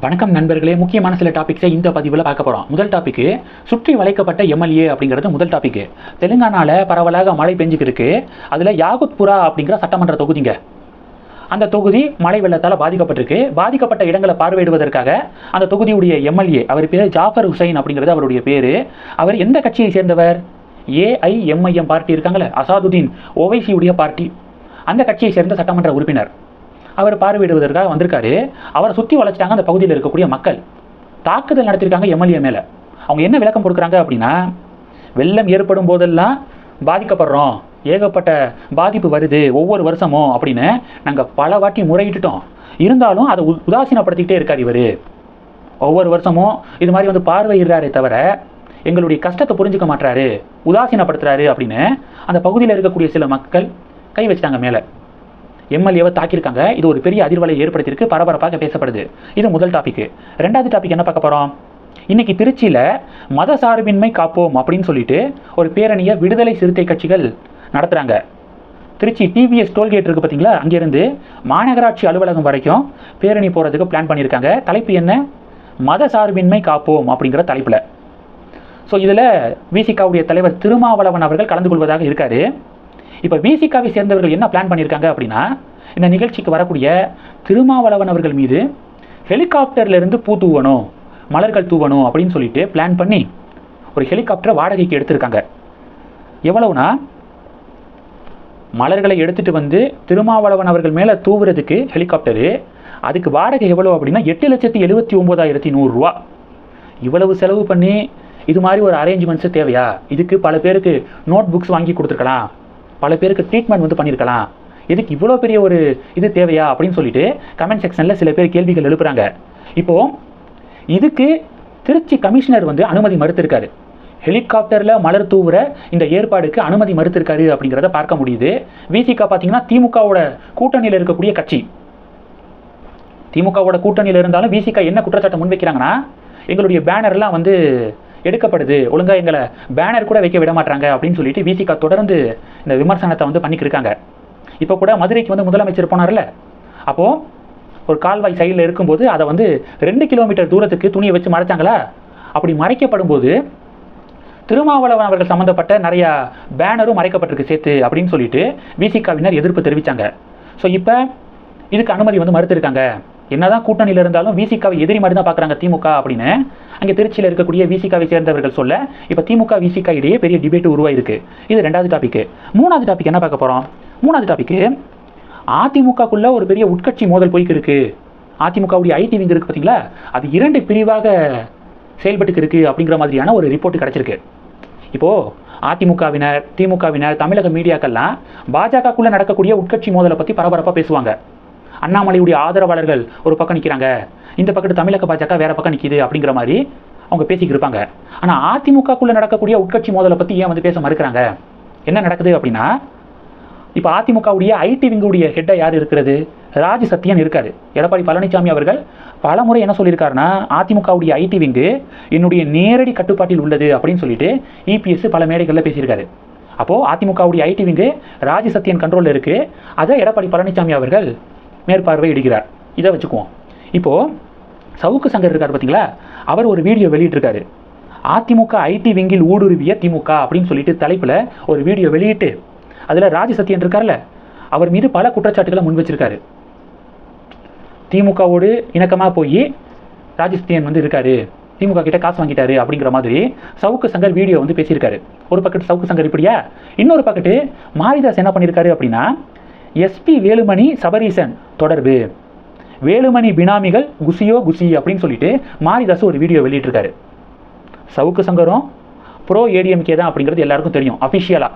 வணக்கம் நண்பர்களே. முக்கியமான சில டாபிக்ஸை இந்த பதிவில் பார்க்க போகிறோம் முதல் டாபிக்கு சுற்றி வளைக்கப்பட்ட எம்எல்ஏ அப்படிங்கிறது முதல் டாபிக் தெலுங்கானாவில் பரவலாக மழை பெஞ்சுக்கிருக்கு. அதில் யாகுத்புரா அப்படிங்கிற சட்டமன்ற தொகுதிங்க. அந்த தொகுதி மழை வெள்ளத்தால் பாதிக்கப்பட்டிருக்கு. பாதிக்கப்பட்ட இடங்களை பார்வையிடுவதற்காக அந்த தொகுதியுடைய எம்எல்ஏ அவர் பேர் ஜாஃபர் ஹுசைன் அப்படிங்கிறது அவருடைய பேர். அவர் எந்த கட்சியை சேர்ந்தவர்? ஏஐஎம்ஐஎம் பார்ட்டி இருக்காங்களே அசாதுதீன் ஓவைசியுடைய பார்ட்டி. அந்த கட்சியை சேர்ந்த சட்டமன்ற உறுப்பினர். அவர் பார்வையிடுவதற்காக வந்திருக்காரு. அவரை சுற்றி வளைச்சிட்டாங்க அந்த பகுதியில் இருக்கக்கூடிய மக்கள். தாக்குதல் நடத்தியிருக்காங்க எம்எல்ஏ மேலே. அவங்க என்ன விளக்கம் கொடுக்குறாங்க அப்படின்னா வெள்ளம் ஏற்படும் போதெல்லாம் பாதிக்கப்படுறோம். ஏகப்பட்ட பாதிப்பு வருது ஒவ்வொரு வருஷமும் அப்படின்னு நாங்கள் பல வாட்டி முறையிட்டுட்டோம். இருந்தாலும் அதை உ- உதாசீனப்படுத்திக்கிட்டே இருக்கார் இவர். ஒவ்வொரு வருஷமும் இது மாதிரி வந்து பார்வையிடுறாரே தவிர எங்களுடைய கஷ்டத்தை புரிஞ்சுக்க மாட்டாரு உதாசீனப்படுத்துறாரு அப்படின்னு அந்த பகுதியில் இருக்கக்கூடிய சில மக்கள் கை வச்சிட்டாங்க மேலே. எம்எல்ஏவை தாக்கியிருக்காங்க. இது ஒரு பெரிய அதிர்வலை ஏற்படுத்தியிருக்கு பரபரப்பாக பேசப்படுது. இது முதல் டாபிக் ரெண்டாவது டாபிக் என்ன பார்க்க போகிறோம் இன்னைக்கு திருச்சியில் மத சார்பின்மை காப்போம் அப்படின்னு சொல்லிட்டு ஒரு பேரணியை விடுதலை சிறுத்தை கட்சிகள் நடத்துகிறாங்க திருச்சி டிவிஎஸ் டோல்கேட் இருக்குது பார்த்தீங்களா அங்கேருந்து மாநகராட்சி அலுவலகம் வரைக்கும் பேரணி போகிறதுக்கு பிளான் பண்ணியிருக்காங்க. தலைப்பு என்ன? மத சார்பின்மை காப்போம் அப்படிங்கிற தலைப்பில். ஸோ இதில் விசிகாவுடைய தலைவர் திருமாவளவன் அவர்கள் கலந்து கொள்வதாக இருக்காரு. இப்போ விசிகாவை சேர்ந்தவர்கள் என்ன பிளான் பண்ணியிருக்காங்க அப்படின்னா இந்த நிகழ்ச்சிக்கு வரக்கூடிய திருமாவளவன் அவர்கள் மீது ஹெலிகாப்டர்லேருந்து பூ தூவணும் மலர்கள் தூவணும் அப்படின்னு சொல்லிட்டு பிளான் பண்ணி ஒரு ஹெலிகாப்டரை வாடகைக்கு எடுத்திருக்காங்க. எவ்வளவுனா மலர்களை எடுத்துட்டு வந்து திருமாவளவன் அவர்கள் மேலே தூவுறதுக்கு ஹெலிகாப்டரு அதுக்கு வாடகை எவ்வளோ அப்படின்னா எட்டு லட்சத்தி எழுபத்தி ஒம்போதாயிரத்தி நூறுரூவா இவ்வளவு செலவு பண்ணி இது மாதிரி ஒரு அரேஞ்ச்மெண்ட்ஸு தேவையா? இதுக்கு பல பேருக்கு நோட் புக்ஸ் வாங்கி கொடுத்துருக்கலாம். பல பேருக்கு ட்ரீட்மெண்ட் வந்து பண்ணியிருக்கலாம் இதுக்கு இவ்வளோ பெரிய ஒரு இது தேவையா அப்படின்னு சொல்லிட்டு கமெண்ட் செக்ஷனில் சில பேர் கேள்விகள் எழுப்புறாங்க. இப்போ இதுக்கு திருச்சி கமிஷனர் வந்து அனுமதி மறுத்திருக்காரு. ஹெலிகாப்டரில் மலர் தூவுற இந்த ஏற்பாடுக்கு அனுமதி மறுத்திருக்காரு அப்படிங்கிறத பார்க்க முடியுது. விசிகா பார்த்தீங்கன்னா திமுகவோட கூட்டணியில் இருக்கக்கூடிய கட்சி. திமுகவோட கூட்டணியில் இருந்தாலும் விசிகா என்ன குற்றச்சாட்டை முன்வைக்கிறாங்கன்னா எங்களுடைய பேனர்லாம் வந்து எடுக்கப்படுது. ஒழுங்கா எங்களை பேனர் கூட வைக்க விட மாட்டாங்க அப்படின்னு சொல்லிட்டு விசிகா தொடர்ந்து இந்த விமர்சனத்தை வந்து பண்ணிக்கிருக்காங்க இப்போ கூட மதுரைக்கு வந்து முதலமைச்சர் போனார்ல? அப்போது ஒரு கால்வாய் சைடில் இருக்கும்போது அதை வந்து ரெண்டு கிலோமீட்டர் தூரத்துக்கு துணியை வச்சு மறைச்சாங்களா? அப்படி மறைக்கப்படும் போது திருமாவளவன் அவர்கள் சம்மந்தப்பட்ட நிறைய பேனரும் மறைக்கப்பட்டிருக்கு சேர்த்து அப்படின்னு சொல்லிட்டு விசிகாவினர் எதிர்ப்பு தெரிவித்தாங்க ஸோ இப்போ இதுக்கு அனுமதி வந்து மறுத்திருக்காங்க. என்னதான் கூட்டணியில் இருந்தாலும் விசிகாவை எதிரி மாதிரி தான் பார்க்குறாங்க திமுக அப்படின்னு அங்கே திருச்சியில் இருக்கக்கூடிய விசிகாவை சேர்ந்தவர்கள் சொல்ல இப்போ திமுக விசிகா இடையே பெரிய டிபேட் உருவாயிருக்கு. இது ரெண்டாவது டாபிக் மூணாவது டாபிக் என்ன பார்க்க போகிறோம் மூணாவது டாபிக் அதிமுகக்குள்ள ஒரு பெரிய உட்கட்சி மோதல் போய்க்கு இருக்குது அதிமுகவுடைய ஐடி விங் இருக்கு பார்த்தீங்களா அது இரண்டு பிரிவாக செயல்பட்டுக்கு இருக்கு அப்படிங்கிற மாதிரியான ஒரு ரிப்போர்ட் கிடச்சிருக்கு. இப்போ அதிமுகவினர் திமுகவினர் தமிழக மீடியாக்கள்லாம் பாஜகக்குள்ளே நடக்கக்கூடிய உட்கட்சி மோதலை பற்றி பரபரப்பாக பேசுவாங்க. அண்ணாமலையுடைய ஆதரவாளர்கள் ஒரு பக்கம் நிற்கிறாங்க இந்த பக்கத்து தமிழக பாஜக வேற பக்கம் நிற்கிது அப்படிங்கிற மாதிரி அவங்க பேசிக்கிட்டு இருப்பாங்க. ஆனால் அதிமுகக்குள்ளே நடக்கக்கூடிய உட்கட்சி மோதலை பற்றி ஏன் வந்து பேச மறுக்கிறாங்க? என்ன நடக்குது அப்படின்னா இப்போ அதிமுகவுடைய ஐடி விங்குடைய ஹெட்டை யார் இருக்கிறது? ராஜ் சத்யன் இருக்காரு. எடப்பாடி பழனிசாமி அவர்கள் பலமுறை என்ன சொல்லியிருக்காருன்னா அதிமுகவுடைய ஐடி விங்கு என்னுடைய நேரடி கட்டுப்பாட்டில் உள்ளது அப்படின்னு சொல்லிட்டு இபிஎஸ் பல மேடைகளில் பேசியிருக்காரு. அப்போது அதிமுகவுடைய ஐடி விங்கு ராஜ் சத்யன் கண்ட்ரோலில் இருக்குது அதை எடப்பாடி பழனிசாமி அவர்கள் மேற்பார்வை இடுகிறார். இதை வச்சுக்குவோம். இப்போது சவுக்கு சங்கர் இருக்கார் பார்த்தீங்களா அவர் ஒரு வீடியோ வெளியிட்டிருக்காரு. அதிமுக ஐடி விங்கில் ஊடுருவிய திமுக அப்படின்னு சொல்லிட்டு தலைப்பில் ஒரு வீடியோ வெளியிட்டு அதில் ராஜ இருக்கார்ல அவர் மீது பல குற்றச்சாட்டுகளை முன் வச்சிருக்காரு. திமுகவோடு இணக்கமாக போய் ராஜசத்தியன் வந்து இருக்காரு. திமுக கிட்ட காசு வாங்கிட்டாரு அப்படிங்கிற மாதிரி சவுக்கு சங்கர் வீடியோ வந்து பேசியிருக்காரு. ஒரு பக்கத்து சவுக்கு சங்கர் இப்படியா? இன்னொரு பக்கத்து மாரிதாஸ் என்ன பண்ணியிருக்காரு அப்படின்னா எஸ்பி வேலுமணி சபரீசன் தொடர்பு. வேலுமணி பினாமிகள் குசியோ குசி அப்படின்னு சொல்லிட்டு மாரிதாஸ் ஒரு வீடியோ வெளியிட்டிருக்காரு. சவுக்கு சங்கரும் ப்ரோ ஏடிஎம்கே தான் அப்படிங்கிறது எல்லாருக்கும் தெரியும் அஃபிஷியலாக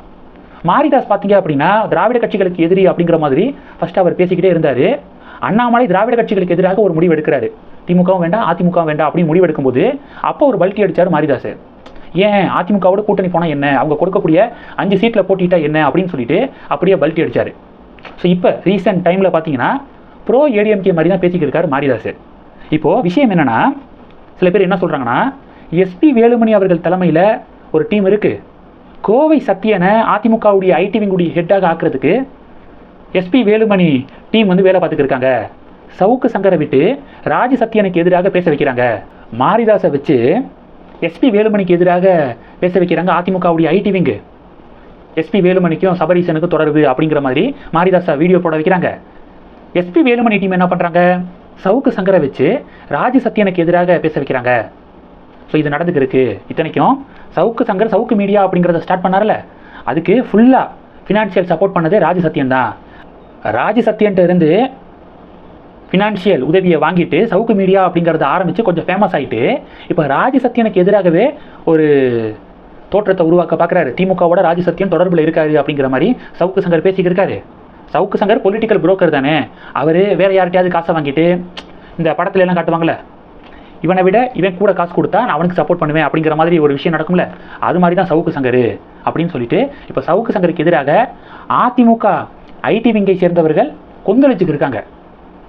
மாரிதாஸ் பார்த்தீங்க அப்படின்னா திராவிட கட்சிகளுக்கு எதிரி அப்படிங்கிற மாதிரி ஃபர்ஸ்ட் அவர் பேசிக்கிட்டே இருந்தார். அண்ணாமலை திராவிட கட்சிகளுக்கு எதிராக ஒரு முடிவு எடுக்கிறாரு. திமுகவும் வேண்டாம் அதிமுகவும் வேண்டாம் அப்படின்னு முடிவு எடுக்கும்போது அப்போ ஒரு பல்ட்டி அடிச்சார் மாரிதாஸ் ஏன் அதிமுகவோட கூட்டணி போனால் என்ன? அவங்க கொடுக்கக்கூடிய அஞ்சு சீட்டில் போட்டிட்டா என்ன அப்படின்னு சொல்லிட்டு அப்படியே பல்ட்டி அடிச்சார். ஸோ இப்போ ரீசெண்ட் டைமில் பார்த்தீங்கன்னா ப்ரோ ஏடிஎம்கே மாதிரி தான் பேசிக்கிட்டு இருக்காரு மாரிதாஸ் இப்போது விஷயம் என்னென்னா சில பேர் என்ன சொல்கிறாங்கன்னா எஸ்பி வேலுமணி அவர்கள் தலைமையில் ஒரு டீம் இருக்குது கோவை சத்தியனை அதிமுகவுடைய ஐடி விங்குடைய ஹெட்டாக ஆக்குறதுக்கு எஸ்பி வேலுமணி டீம் வந்து வேலை பார்த்துக்கிருக்காங்க சவுக்கு சங்கரை விட்டு ராஜ சத்யனுக்கு எதிராக பேச வைக்கிறாங்க. மாரிதாஸை வச்சு எஸ்பி வேலுமணிக்கு எதிராக பேச வைக்கிறாங்க அதிமுகவுடைய ஐடிவிங்கு எஸ்பி வேலுமணிக்கும் சபரீசனுக்கும் தொடர்பு அப்படிங்கிற மாதிரி மாரிதாஸை வீடியோ போட வைக்கிறாங்க. எஸ்பி வேலுமணி டீம் என்ன பண்ணுறாங்க சவுக்கு சங்கரை வச்சு ராஜ சத்யனுக்கு எதிராக பேச வைக்கிறாங்க. ஸோ இது நடந்துக்கிருக்கு இத்தனைக்கும் சவுக்கு சங்கர் சவுக்கு மீடியா அப்படிங்கிறத ஸ்டார்ட் பண்ணார்ல. அதுக்கு ஃபுல்லாக ஃபினான்ஷியல் சப்போர்ட் பண்ணதே ராஜ சத்யன் தான். ராஜ சத்யன்ட்ட இருந்து ஃபினான்ஷியல் உதவியை வாங்கிட்டு சவுக்கு மீடியா அப்படிங்கிறத ஆரம்பித்து கொஞ்சம் ஃபேமஸ் ஆகிட்டு இப்போ ராஜ சத்யனுக்கு எதிராகவே ஒரு தோற்றத்தை உருவாக்க பார்க்குறாரு. திமுகவோட ராஜசத்தியம் தொடர்பில் இருக்காரு அப்படிங்கிற மாதிரி சவுக்கு சங்கர் பேசிக்கிருக்காரு சவுக்கு சங்கர் பொலிட்டிக்கல் புரோக்கர் தானே. அவர் வேற யார்கிட்டயாவது காசை வாங்கிட்டு இந்த படத்துல எல்லாம் காட்டுவாங்கல்ல. இவனை விட இவன் கூட காசு கொடுத்தா நான் அவனுக்கு சப்போர்ட் பண்ணுவேன் அப்படிங்கிற மாதிரி ஒரு விஷயம் நடக்கும்ல. அது மாதிரி தான் சவுக்கு சங்கர் அப்படின்னு சொல்லிட்டு இப்போ சவுக்கு சங்கருக்கு எதிராக அதிமுக ஐடி விங்கை சேர்ந்தவர்கள் கொந்தளிச்சுக்கு இருக்காங்க.